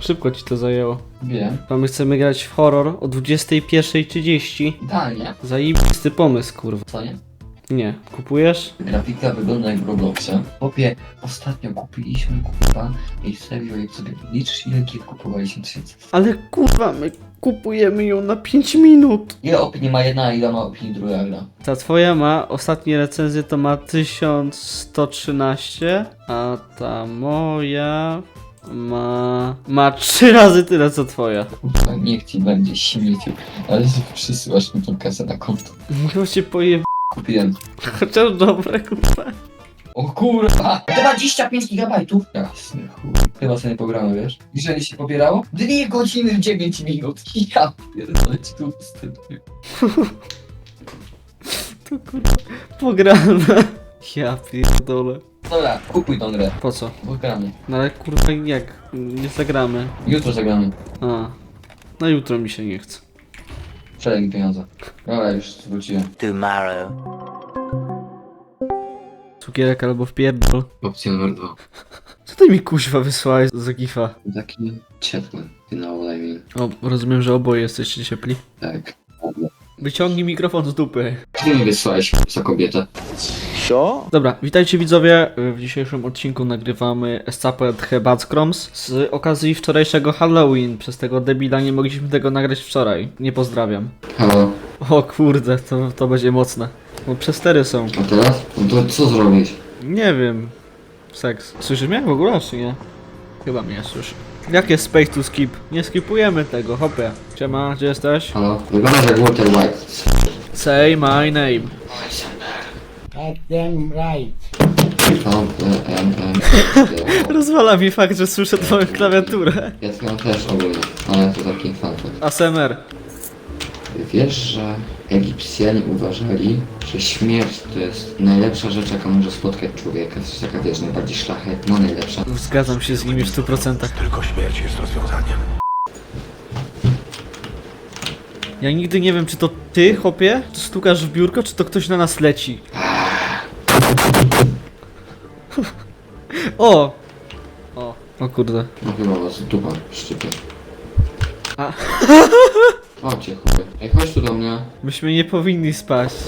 Szybko ci to zajęło. Wiem. A my chcemy grać w horror o 21.30. Idealnie. Zajebisty pomysł, kurwa. Co nie? Nie. Kupujesz? Grafika wygląda jak w Robloxie. Opie, ostatnio kupiliśmy kurwa i serio jak sobie liczysz ile gier kupowaliśmy tysięcy. Ale kurwa, my kupujemy ją na 5 minut. Ile opinii ma jedna, a ile ma opinii druga gra? Ta twoja ma, ostatnie recenzje to ma 1113, a ta moja ma... ma 3 razy tyle co twoja. Kurwa, niech ci będzie śmieciu, ale przysyłasz mi tą kasę na konto. Musiał cię pojeb... Kupiłem. Chociaż dobre, kurwa. O kurwa! 25 gigabajtów? Jasny chuj. Chyba sobie nie pogramy, wiesz? Jeżeli się pobierało? 2 godziny 9 minut. Ja pierdolę ci tu tym. To kurwa, pograne. Ja pierdolę. Dobra, kupuj tą grę. Po co? Bo gramy. No ale kurwa jak? Nie zagramy. Jutro zagramy. A. No jutro mi się nie chce. Przelej mi pieniądze. Dobra, już wróciłem. tomorrow. Cukierek albo wpierdol. Opcja numer dwa. Co ty mi kuźwa wysłałeś za gifa? Taki ciepły finał, I mean. O, rozumiem, że oboje jesteście ciepli. Tak. Wyciągnij mikrofon z dupy. Ty mi wysłałeś za kobietę. Co? Dobra, witajcie widzowie. W dzisiejszym odcinku nagrywamy Escaped Hebacroms z okazji wczorajszego Halloween. Przez tego debila nie mogliśmy tego nagrać wczoraj. Nie pozdrawiam. Halo. O kurde, to, to będzie mocne. Bo przestery są. A teraz? No to co zrobić? Nie wiem. Seks. Słyszysz mnie w ogóle, czy nie? Chyba mnie słyszy. Jakie space to skip? Nie skipujemy tego, hopie. Siema, gdzie jesteś? Halo? Wyglądasz jak Walter White. Say my name. Them right. Halo, e, em, em. Rozwala mi fakt, że słyszę twoją klawiaturę. Ja twoją też ogólnie, ale to taki fakt. ASMR. Wiesz, że Egipcjanie uważali, że śmierć to jest najlepsza rzecz, jaka może spotkać człowieka. To jest taka, wiesz, najbardziej szlachetna, najlepsza. Zgadzam się z nimi w 100%. Tylko śmierć jest rozwiązaniem. Ja nigdy nie wiem, czy to ty, hopie, stukasz w biurko, czy to ktoś na nas leci. O! O, o kurde. No chyba was dupa szczypie. A. O cię chłopie. Ej, chodź tu do mnie. Myśmy nie powinni spać.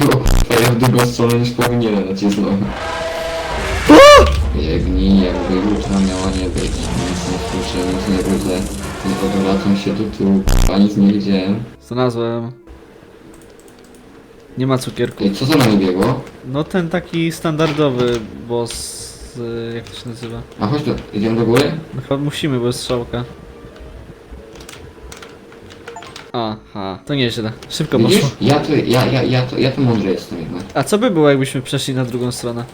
No, ja w drugą stronę niż powinienem nacisnąć. Biegnij, jakby jutra miała nie być. Nic nie słyszę, nic nie widzę. Nie odwracam się do tyłu, a nic nie widziałem. Znalazłem. Nie ma cukierku. Co za nami biegło? No ten taki standardowy boss, y, jak to się nazywa? A chodź tu, idziemy do góry? No chyba musimy, bo jest strzałka. Aha, to nieźle. Szybko Widzisz? poszło. Ja to, ja, ja, ja to, ja to mądry jestem jednak. A co by było, jakbyśmy przeszli na drugą stronę?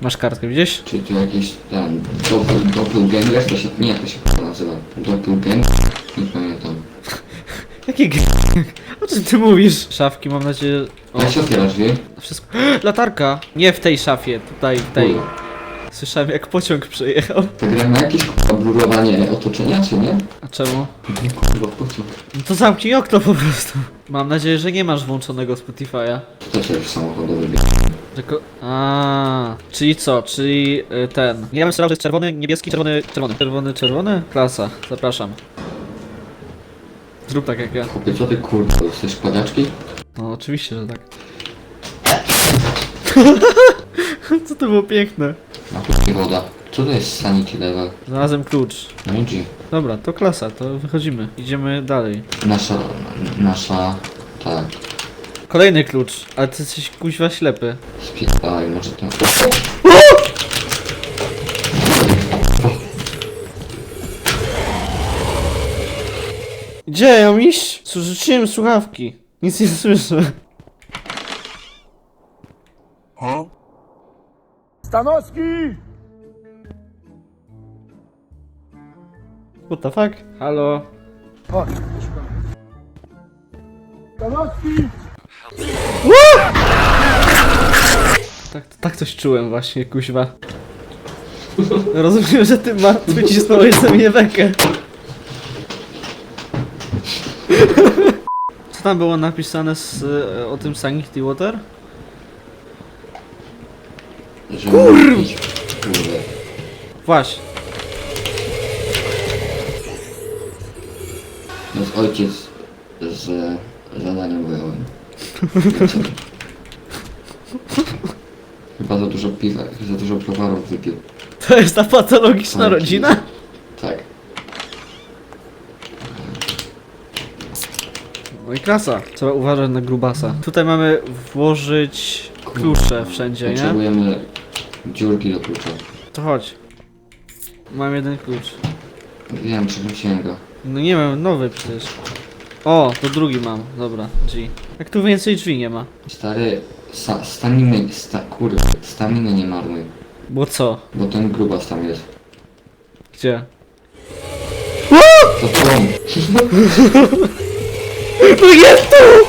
Masz kartkę, widzisz? Czy tu jakiś ten doppel, doppelganger, to się, nie, to się nazywa. Doppelganger? Nie pamiętam. Jakie g... O czym ty mówisz? Szafki, mam nadzieję... O, Jak się otwiera drzwi? wszystko... Latarka! Nie w tej szafie, tutaj, w tej. Kurwa. Słyszałem jak pociąg przejechał. Ta gra ma jakieś kurwa blurowanie otoczenia, czy nie? A czemu? Kurwa, pociąg. No to zamknij okno po prostu. Mam nadzieję, że nie masz włączonego Spotify'a. To też jest samochodowy bieg. Tylko... A, czyli co? Czyli y, ten. Ja bym strzelał, że jest czerwony, niebieski, czerwony, czerwony. Czerwony, czerwony? Klasa. Zapraszam. Zrób tak jak ja. Chłopie, co ty kurwa, jesteś padaczki? No oczywiście, że tak. Co to było piękne. A tu nie woda. Co to jest sanity level? Znalazłem klucz. No i G. Dobra, to klasa, to wychodzimy. Idziemy dalej. Nasza, nasza, tak. Kolejny klucz, ale ty jesteś kuźwa ślepy. Spierdalaj, może to... Gdzie ja mam iść? Rzuciłem słuchawki. Nic nie słyszę. Stanowski! What the fuck? Halo? Chodź. Stanowski! Tak, tak coś czułem właśnie, kuźwa. Rozumiem, że ty martwy wycisnąłeś ze mnie bekę. Co tam było napisane z, e, o tym Sanity Water? Kurw! Kurde. Właśnie. No z ojciec z e, zadaniem wyjąłem. Chyba za dużo piwa, za dużo browarów wypił. To jest ta patologiczna tak, rodzina? No i klasa. Trzeba uważać na grubasa. Tutaj mamy włożyć klucze wszędzie, nie? Potrzebujemy dziurki do klucza. To chodź. Mam jeden klucz. Wiem, przerzuciłem go. No nie wiem, nowy przecież. O, to drugi mam. Dobra, G. Jak tu więcej drzwi nie ma. Stary, sta, staminy, sta, kurde, staminy nie marnuj. Bo co? Bo ten grubas tam jest. Gdzie? To on. No jest tu!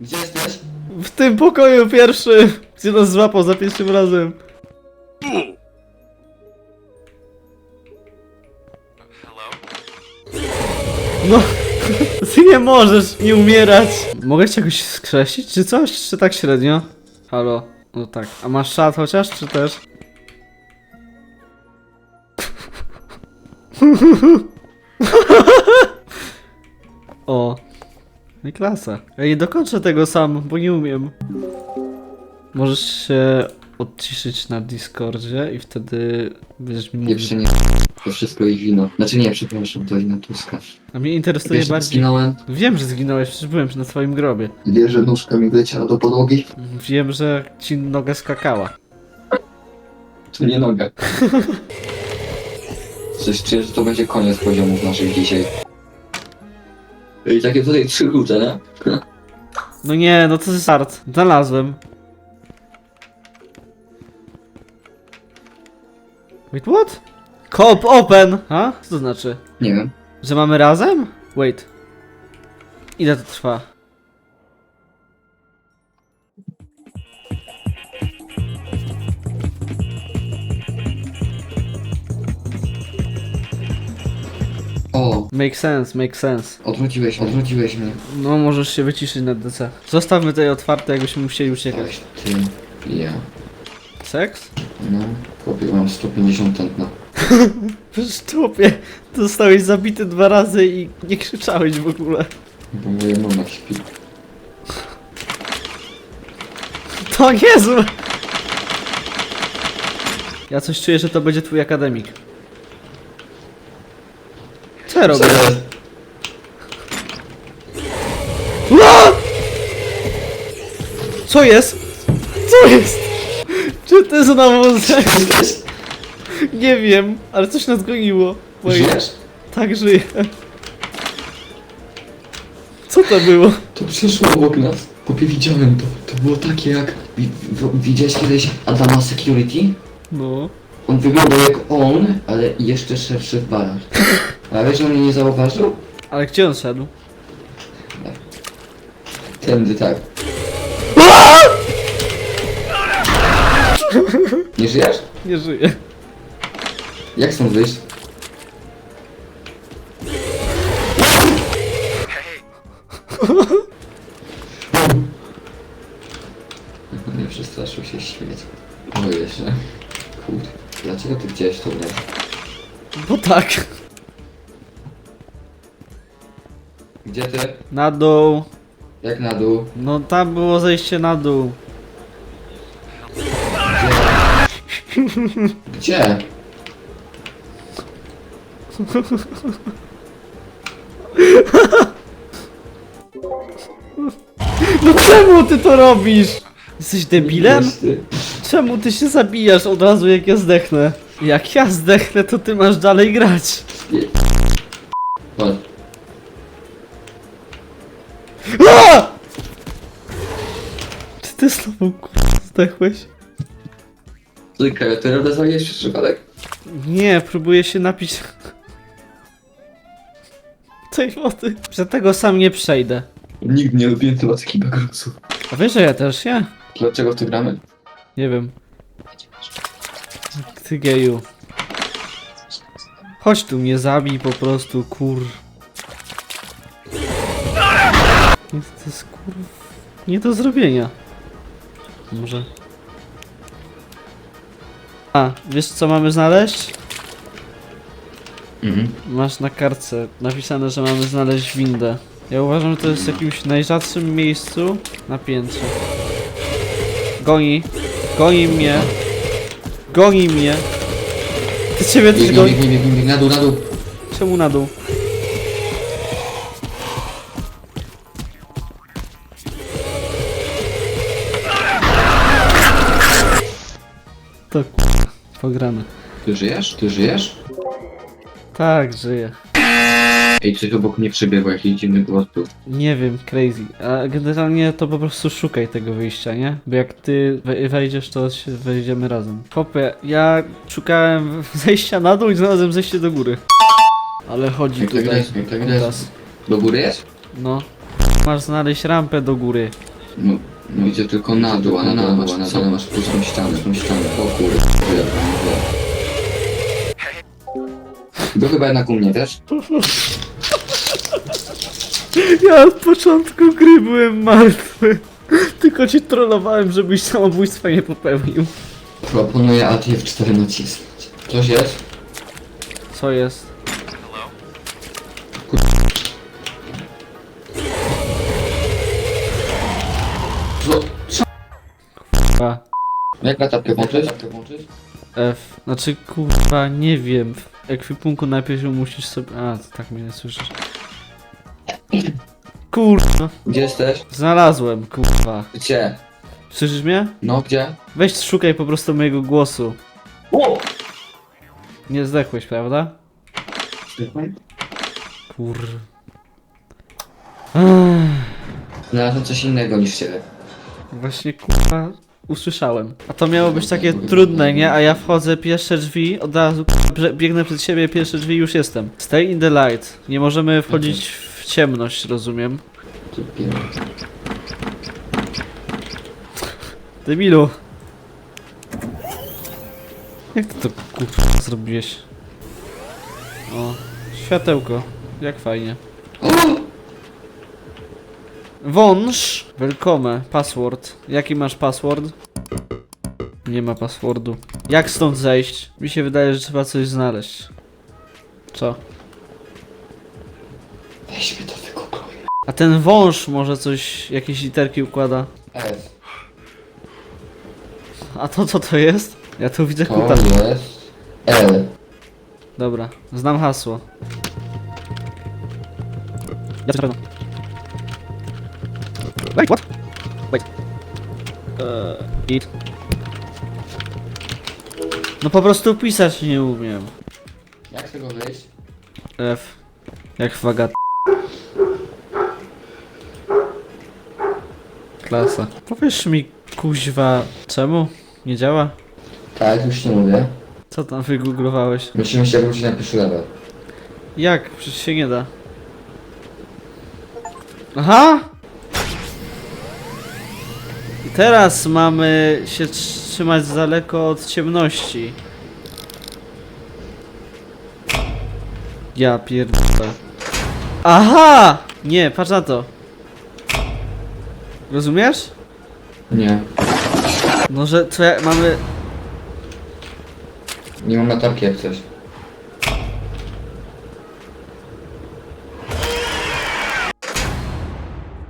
Gdzie jesteś? W tym pokoju pierwszy! Gdzie nas złapał za pierwszym razem. No, ty nie możesz nie umierać. Mogę cię jakoś skrzesić, czy coś? Czy tak średnio? Halo? No tak. A masz szat chociaż, czy też? O. No i klasa. Ja nie dokończę tego sam, bo nie umiem. Możesz się odciszyć na Discordzie i wtedy będziesz mi Nie mówić. przy nie. To wszystko ich wino. Znaczy nie, przepraszam, to wina Tuska. A mnie interesuje Wiesz, bardziej. zginąłem. Wiem, że zginąłeś, przecież byłem na twoim grobie. Wiesz, że nóżka mi wleciała do podłogi? Wiem, że ci noga skakała. To nie noga. Coś czuję, że to będzie koniec poziomów naszych dzisiaj. I takie tutaj trzy klucze, nie? No nie, no to jest start. Znalazłem. Wait, what? Coop open! A? Co to znaczy? Nie wiem. Że mamy razem? Wait. Ile to trwa? Make sense, make sense. odwróciłeś, odwróciłeś mnie. No, możesz się wyciszyć na DC. Zostawmy tutaj otwarte, jakbyśmy musieli uciekać. Coś ty, ja. Seks? No, chłopie, mam 150 tętna. Tłopie, zostałeś zabity dwa razy i nie krzyczałeś w ogóle. Bo moja mama śpi. To niezłe! Ja coś czuję, że to będzie twój akademik. Co ja robię? Ua! Co jest? Co jest? Czy ty znowu seks? Nie wiem, ale coś nas goniło. Żyjesz? Tak żyję. Co to było? To przeszło obok nas. Chłopie, widziałem to. To było takie jak... Wi- w- widziałeś kiedyś Adama Security? No. On wyglądał jak on, ale jeszcze szerszy w barach. A wiesz, że mnie nie zauważył? Ale gdzie on szedł? Tędy tak. Nie żyjesz? Nie żyje. Jak stąd wyjść? Nie przestraszył się śmieć. Boję się. Kurde. Dlaczego ty widziałeś to grę? Bo tak. Gdzie ty? Na dół. Jak na dół? No tam było zejście na dół. Gdzie? No czemu ty to robisz? Jesteś debilem? Ty. Czemu ty się zabijasz od razu jak ja zdechnę? Jak ja zdechnę, to ty masz dalej grać. Chodź. A! Czy ty znowu kurwa zdechłeś? Czekaj, ty rozwaliłeś przez przypadek? Nie, próbuję się napić tej wody. Przed tego sam nie przejdę. Nikt nie lubi tematu bagrusów. A wiesz, że ja też, nie? Dlaczego w to gramy? Nie wiem. Ty geju. Chodź tu, mnie zabij po prostu, kur... Jest, to jest. Nie do zrobienia. Może... A, wiesz co mamy znaleźć? Mhm. Masz na kartce napisane, że mamy znaleźć windę. Ja uważam, że to jest w jakimś najrzadszym miejscu na piętrze. Goni. Goni mnie. Goni mnie. Ty ciebie też Biegnie, goni. biegnie, biegnie, biegnie, na dół, na dół. Czemu na dół? K***a, pograne. Ty żyjesz? Ty żyjesz? Tak, żyję. Ej, coś obok mnie przebiegło, jakiś dziwny głos był. Nie wiem, crazy. A generalnie to po prostu szukaj tego wyjścia, nie? Bo jak ty we- wejdziesz, to się wejdziemy razem. Popie, ja szukałem zejścia na dół i znalazłem zejście do góry. Ale chodzi Jak tutaj. jak to widać. Teraz. Do góry jest? No. Masz znaleźć rampę do góry. No, no idzie tylko na dół, a na dole masz, na dole masz pustą ścianę, pustą ścianę. O kurde, tyle. Był chyba jednak u mnie też? Ja od początku gry byłem martwy. Tylko cię trollowałem, żebyś samobójstwa nie popełnił. Proponuję Alt F4 nacisnąć. Coś jest? Co jest? Co? Jak latarkę włączyć? F. Znaczy kurwa, nie wiem. W ekwipunku najpierw ją musisz sobie... A, tak mnie nie słyszysz. Kurwa. Gdzie jesteś? Znalazłem, kurwa. Gdzie? Słyszysz mnie? No, gdzie? Weź szukaj po prostu mojego głosu. O! Nie zdechłeś, prawda? Kur... Ech, Znalazłem coś innego niż ciebie. Właśnie kurwa usłyszałem. A to miało być takie trudne, nie? A ja wchodzę pierwsze drzwi, od razu biegnę przed siebie, pierwsze drzwi już jestem. Stay in the light. Nie możemy wchodzić w ciemność, rozumiem. Debilu. Jak ty to kurwa zrobiłeś? O, światełko. Jak fajnie. Wąż! Welcome. Password. Jaki masz password? Nie ma passwordu. Jak stąd zejść? Mi się wydaje, że trzeba coś znaleźć. Co? Weźmy to wygooglujmy. A ten wąż może coś, jakieś literki układa. F. A to co to jest? Ja tu widzę To kuta. jest... L. Dobra, znam hasło. Ja coś pewno. Wait, what? Wait. Eee, it. No po prostu pisać nie umiem. Jak z tego wyjść? F. Jak waga. Klasa. Powiesz mi, kuźwa, czemu? Nie działa? Tak, już nie mówię. Co tam wygooglowałeś? Musimy się wrócić na pierwszy level. Jak? Przecież się nie da. Aha! Teraz mamy się trzymać z daleko od ciemności. Ja pierdolę. Aha! Nie, patrz na to. Rozumiesz? Nie. No, że ja, mamy... Nie mam latarki jak coś.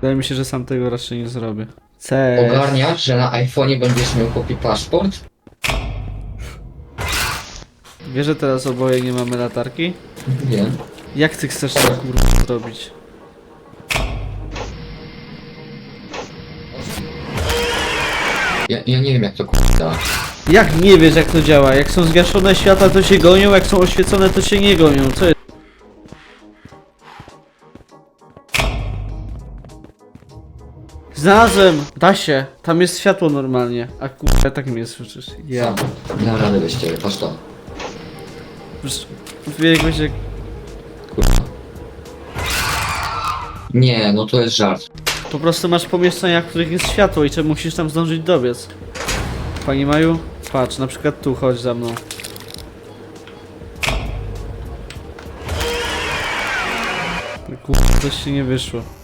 Wydaje mi się, że sam tego raczej nie zrobię. Cześć. Ogarniasz, że na iPhone'ie będziesz miał kopi paszport? Wiesz, że teraz oboje nie mamy latarki? Wiem. Jak ty chcesz to kurwa zrobić? Ja, ja nie wiem jak to kurwa. Jak nie wiesz jak to działa? Jak są zgaszone światła to się gonią, jak są oświecone to się nie gonią. Co jest? Znalazłem! Da się! Tam jest światło normalnie. A kurwa tak mnie słyszysz. Ja. Dam rady bez ciebie, patrz to. Już Wybiegłeś jak... Kurwa. Nie, no to jest żart. Po prostu masz pomieszczenia, w których jest światło i czy musisz tam zdążyć dobiec. Pani Maju? Patrz, na przykład tu, chodź za mną. Kurwa, coś się nie wyszło.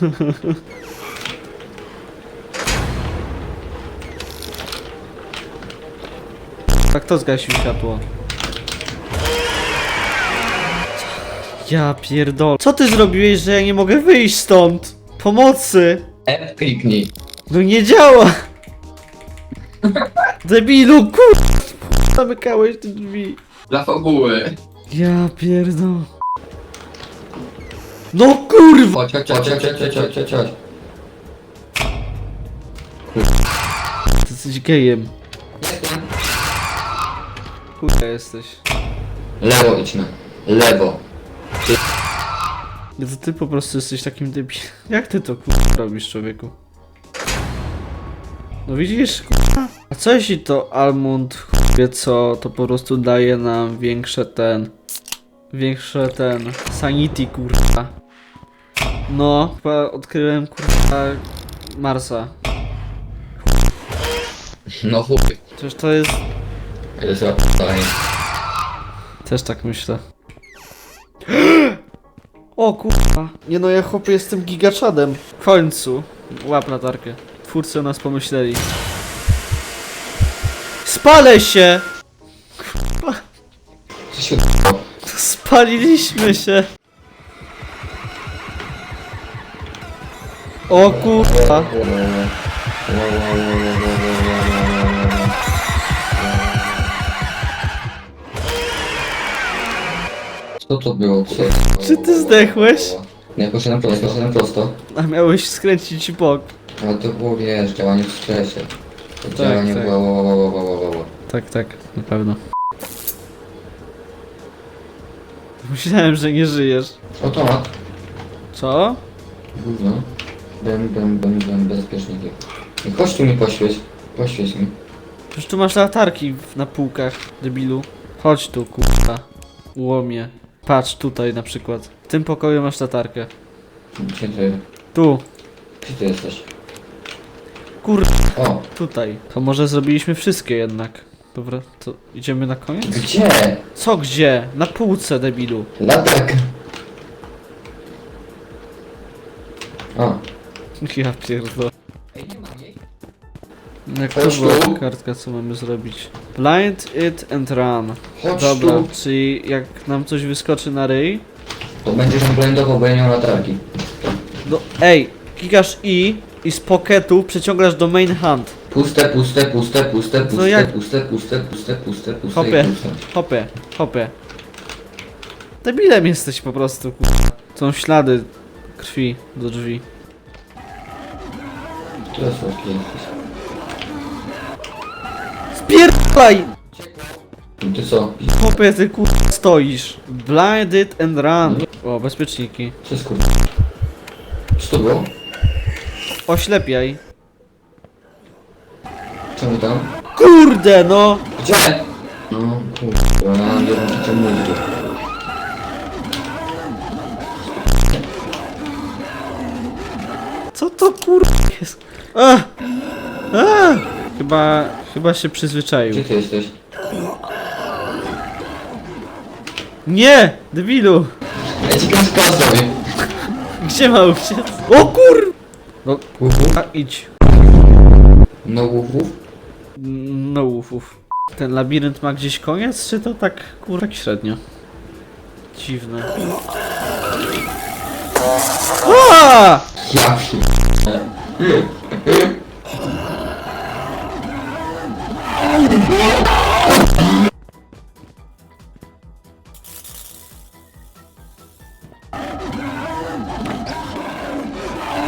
Tak to zgasił światło. Ja pierdol. Co ty zrobiłeś, że ja nie mogę wyjść stąd? Pomocy! F kliknij. No nie działa! Debilu, kur... Zamykałeś te drzwi. Dla fabuły. Ja pierdol. No kurwa! Chodź, chodź, chodź, chodź, chodź, chodź, chodź, chodź. Ty jesteś gejem. Chuja jesteś. Lewo idźmy. Lewo. No to ty po prostu jesteś takim debilem. Jak ty to kurwa robisz, człowieku? No widzisz, kurwa? A co jeśli to Almond wie co, to po prostu daje nam większe ten... Większe ten... Sanity, kurwa. No, chyba odkryłem, kurwa, Marsa. No chuj. Przecież to jest... To jest dalej. Też tak myślę. O kurwa. Nie no, ja chłopie jestem gigaczadem. W końcu. Łap latarkę. Twórcy o nas pomyśleli. Spalę się! Co się? Spaliliśmy się! O kurwa. Co to było? Co? Czy ty zdechłeś? Nie, poszedłem prosto, poszedłem prosto. A miałeś skręcić bok. Ale to było, wiesz, działanie w stresie. To Tak, działanie tak. było, wo, wo, wo, wo, wo, wo. Tak, tak, na pewno. Myślałem, że nie żyjesz. Automat. Co? Gówno. Bem, bem, bem, bem, bezpieczniki. I tu mi poświeć. Poświeć mi. Przecież tu masz latarki w- na półkach, debilu. Chodź tu, kurwa. Łomie. Patrz tutaj na przykład. W tym pokoju masz latarkę. Gdzie ty? Tu. Gdzie ty jesteś? Kurwa, O! tutaj. To może zrobiliśmy wszystkie jednak. Dobra, to idziemy na koniec? Gdzie? Co gdzie? Na półce, debilu. Latarka. Ja pierdolę. Ej, nie ma jej. Jak to Chodź była tu. kartka, co mamy zrobić? Blind it and run. Chodź Dobra, tu. czyli jak nam coś wyskoczy na ryj, To będziesz ją blendował, bo ja nie mam latarki. do... Ej, klikasz I i z pocketu przeciągasz do main hand. Puste, puste, puste, puste, puste, No jak? puste, puste, puste, puste, puste Hopie, i puste. hopie, hopie. Debilem jesteś po prostu, kurwa. Są ślady krwi do drzwi. To. Spierdalaj! Ty co? Hopie, ty kurwa stoisz. Blinded and run. O, bezpieczniki. Co jest kurde? Co to było? Oślepiaj. Co mi tam? Kurde, no! Gdzie? No kurde, ja. A! A! Chyba, chyba się przyzwyczaił. Gdzie ty jesteś? Nie! Debilu! Ja ci tam sprawdzę. Gdzie ma uciec? O kur... No, Łufów? a idź. No łufów? No ufów. Ten labirynt ma gdzieś koniec, czy to tak kurwa tak średnio? Dziwne. A! Ja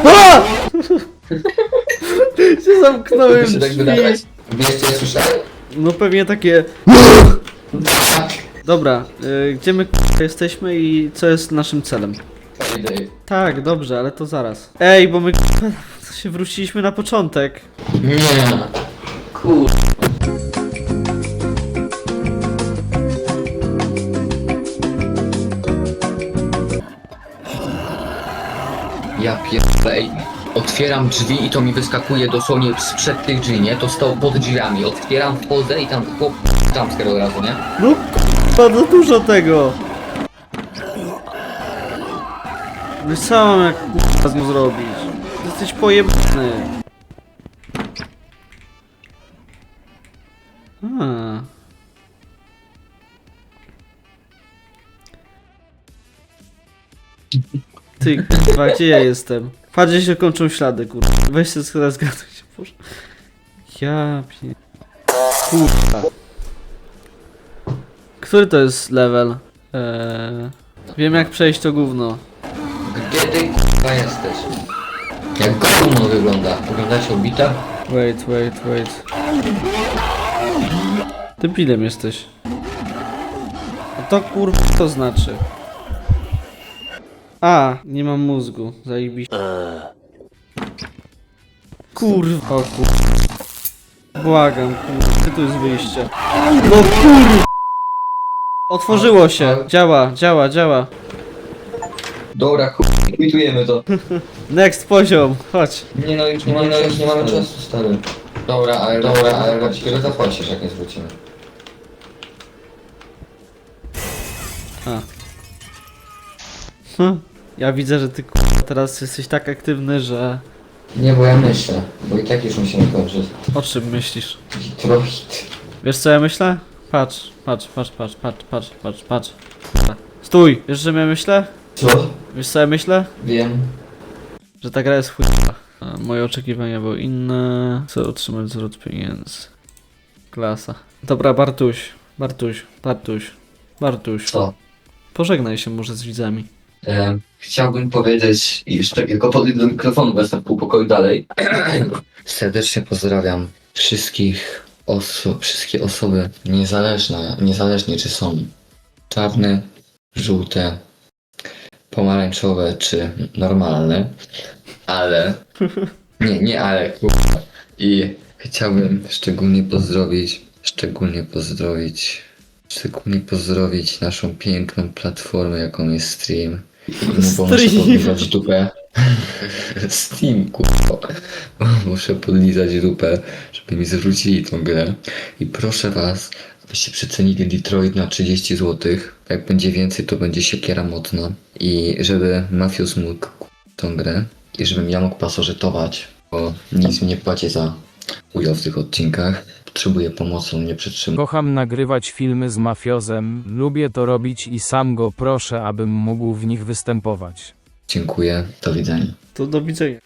A! się zamknąłem się tak drzwi. wydawać. Wiesz co ja słyszałem? No pewnie takie... Tak. Dobra, y, gdzie my k***a, jesteśmy i co jest naszym celem? Idę. Tak, dobrze, ale to zaraz. Ej, bo my k***a, się wróciliśmy na początek. Nie. Kur... Ja pierdolę. Otwieram drzwi i to mi wyskakuje dosłownie sprzed tych drzwi, nie? To stał pod drzwiami. Otwieram, wchodzę i tam chłop jumpscare od razu, nie? No no dużo tego. No co mam jak z nią zrobić? Jesteś pojebany. A. Ty kurwa, gdzie ja jestem? Patrz, gdzie się kończą ślady, kurwa. Weź się teraz zgaduj się, Boże. Ja pie... Kurwa. Który to jest level? Eee... Wiem jak przejść to gówno. Gdzie ty k***a jesteś? Jak gówno wygląda? Oglądacie obita? Wait, wait, wait. Debilem jesteś. A to kurwa to znaczy? A, nie mam mózgu. Zajebiście. Kurwa, o kurwa. Błagam, kurwa, gdzie tu jest wyjście? No kurwa! Otworzyło się. Działa, działa, działa. Dobra, chuj, quitujemy to. Next poziom, chodź. Nie no, już nie mamy, no, już nie mamy czasu, stary. Dobra, ale dobra, ale właściwie zapłacisz, jak nie zwrócimy. A. Hm. Ja widzę, że ty kurwa teraz jesteś tak aktywny, że... Nie, bo ja myślę, bo i tak już musimy kończyć. O czym myślisz? Trochę. Wiesz co ja myślę? Patrz, patrz, patrz, patrz, patrz, patrz, patrz, patrz. Stój! Wiesz, że ja myślę? Co? Wiesz co ja myślę? Wiem. Że ta gra jest chujowa. A Moje oczekiwania były inne. Chcę otrzymać zwrot pieniędzy. Klasa. Dobra, Bartuś. Bartuś, Bartuś, Bartuś. Co? Pożegnaj się może z widzami. E, chciałbym powiedzieć, i jeszcze tylko podejdę do mikrofonu, bo jestem pół pokoju dalej. Serdecznie pozdrawiam wszystkich osób, wszystkie osoby, niezależne, niezależnie czy są czarne, żółte, pomarańczowe czy normalne, ale nie, nie ale kurwa. I chciałbym szczególnie pozdrowić, szczególnie pozdrowić, szczególnie pozdrowić naszą piękną platformę, jaką jest stream. Bo muszę Stream. podlizać dupę. Steam, kurwa. Muszę podlizać dupę, żeby mi zwrócili tą grę. I proszę was, abyście przecenili Detroit na 30 zł. Jak będzie więcej, to będzie siekiera mocna. I żeby Mafius mógł tą grę. I żebym ja mógł pasożytować, bo nic mi nie płaci za udział w tych odcinkach. Potrzebuję pomocy, on nie przetrzymuje. Kocham nagrywać filmy z mafiozem, lubię to robić i sam go proszę, abym mógł w nich występować. Dziękuję, do widzenia. To do widzenia.